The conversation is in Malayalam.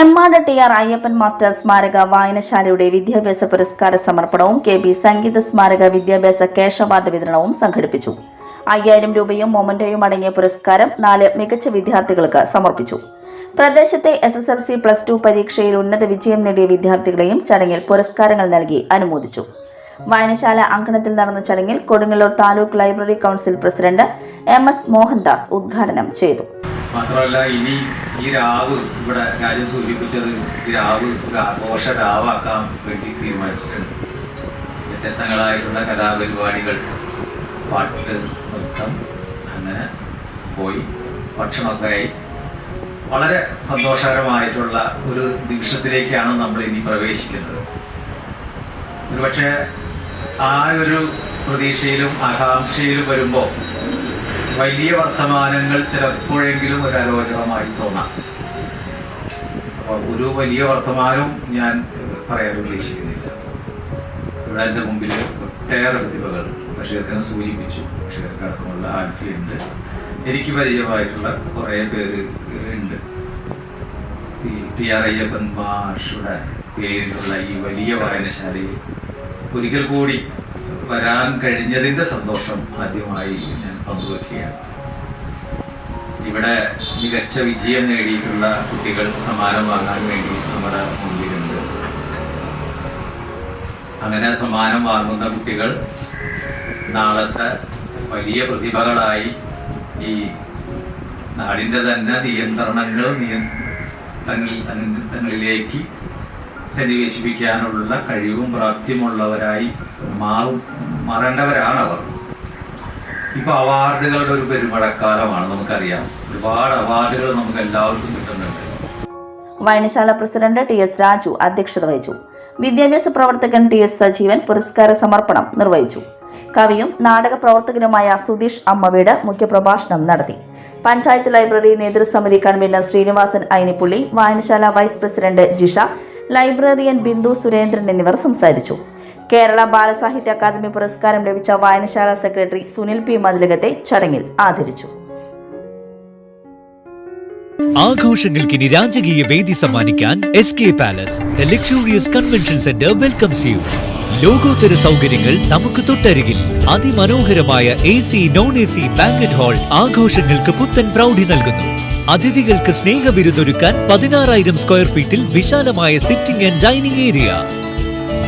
Emmad T R Ayyappan master സ്മാരക വായനശാലയുടെ വിദ്യാഭ്യാസ പുരസ്കാര സമർപ്പണവും കെ ബി സംഗീത സ്മാരക വിദ്യാഭ്യാസ ക്യാഷ് അവാർഡ് വിതരണവും സംഘടിപ്പിച്ചു. അയ്യായിരം രൂപയും മൊമന്റോയും അടങ്ങിയ പുരസ്കാരം നാല് മികച്ച വിദ്യാർത്ഥികൾക്ക് സമർപ്പിച്ചു. പ്രദേശത്തെ S S L C plus two പരീക്ഷയിൽ ഉന്നത വിജയം നേടിയ വിദ്യാർത്ഥികളെയും ചടങ്ങിൽ പുരസ്കാരങ്ങൾ നൽകി അനുമോദിച്ചു. വായനശാല അങ്കണത്തിൽ നടന്ന ചടങ്ങിൽ Kodungallur taluk library council president M S Mohandas ഉദ്ഘാടനം ചെയ്തു. മാത്രമല്ല ഇനി ഈ രാവ് ഇവിടെ രാജ്യം സൂചിപ്പിച്ചത് ഈ രാവ് ഒരു ആഘോഷ രാവാക്കാൻ വേണ്ടി തീരുമാനിച്ചിട്ടുണ്ട്. വ്യത്യസ്തങ്ങളായിട്ടുള്ള കലാപരിപാടികൾ പാട്ട് നൃത്തം അങ്ങനെ പോയി. ഭക്ഷണമൊക്കെ ആയി. വളരെ സന്തോഷകരമായിട്ടുള്ള ഒരു നിമിഷത്തിലേക്കാണ് നമ്മൾ ഇനി പ്രവേശിക്കുന്നത്. ഒരുപക്ഷെ ആ ഒരു പ്രതീക്ഷയിലും ആകാംക്ഷയിലും വരുമ്പോൾ വലിയ വർത്തമാനങ്ങൾ ചിലപ്പോഴെങ്കിലും ഒരു അലോചനമായി തോന്നാം. അപ്പോൾ ഒരു വലിയ വർത്തമാനവും ഞാൻ പറയാൻ ഉദ്ദേശിക്കുന്നില്ല. ഇവിടെ എന്റെ മുമ്പിൽ ഒട്ടേറെ പ്രതിഭകൾ ബഷീർഖാനെ സൂചിപ്പിച്ചു. ബഷീർക്ക് അടക്കമുള്ള ഉണ്ട്. എനിക്ക് പരിചയമായിട്ടുള്ള കുറേ പേര് ഉണ്ട്. ഈ ടി ആർ അയ്യപ്പൻ മാഷുടെ പേരിലുള്ള ഈ വലിയ വായനശാലയിൽ ഒരിക്കൽ കൂടി വരാൻ കഴിഞ്ഞതിന്റെ സന്തോഷം ആദ്യമായി ഞാൻ പങ്കുവെക്കുകയാണ്. ഇവിടെ മികച്ച വിജയം നേടിയിട്ടുള്ള കുട്ടികൾ സമ്മാനം വാങ്ങാൻ വേണ്ടി നമ്മുടെ മുമ്പിലുണ്ട് അങ്ങനെ സമ്മാനം വാങ്ങുന്ന കുട്ടികൾ നാളത്തെ വലിയ പ്രതിഭകളായി ഈ നാടിന്റെ തന്നെ നിയന്ത്രണങ്ങൾ നിയ തങ്ങി തങ്ങളിലേക്ക് സന്നിവേശിപ്പിക്കാനുള്ള കഴിവും പ്രാപ്തിയുമുള്ളവരായി മാറും മാറേണ്ടവരാണ് അവർ ഇപ്പൊ അവാർഡുകളുടെ ഒരു പെരുമഴക്കാലമാണ് നമുക്കറിയാം. ഒരുപാട് അവാർഡുകൾ നമുക്ക് എല്ലാവർക്കും കിട്ടുന്നുണ്ട്. വായനശാല പ്രസിഡന്റ് ടി എസ് രാജു അധ്യക്ഷത വഹിച്ചു. വിദ്യാഭ്യാസ പ്രവർത്തകൻ ടി എസ് സജീവൻ പുരസ്കാര സമർപ്പണം നിർവഹിച്ചു. കവിയും നാടക പ്രവർത്തകനുമായ സുധീഷ് അമ്മവീട് മുഖ്യപ്രഭാഷണം നടത്തി. പഞ്ചായത്ത് ലൈബ്രറി നേതൃസമിതി കൺവീനർ ശ്രീനിവാസൻ അയിനിപ്പുള്ളി വായനശാല vice president Jisha librarian Bindu Surendran എന്നിവർ സംസാരിച്ചു. കേരള ബാലസാഹിത്യ അക്കാദമി പുരസ്കാരം ലഭിച്ച വായനശാല സെക്രട്ടറി സുനിൽ പി. മതിലകത്തെ ചടങ്ങിൽ ആദരിച്ചു. ആഘോഷങ്ങൾക്കിനി രാജകീയ വേദി സമ്മാനിക്കാൻ S K palace the luxurious convention centre welcomes you ലോകോത്തര സൗകര്യങ്ങൾ നമുക്ക് തൊട്ടരികിൽ. അതിമനോഹരമായ A C non A C banquet hall ആഘോഷങ്ങൾക്ക് പുത്തൻ പ്രൗഢി നൽകുന്നു. അതിഥികൾക്ക് സ്നേഹ സ്നേഹവിരുന്നൊരുക്കാൻ പതിനാറായിരം സ്ക്വയർ ഫീറ്റിൽ വിശാലമായ സിറ്റിംഗ് ആൻഡ് ഡൈനിങ് ഏരിയ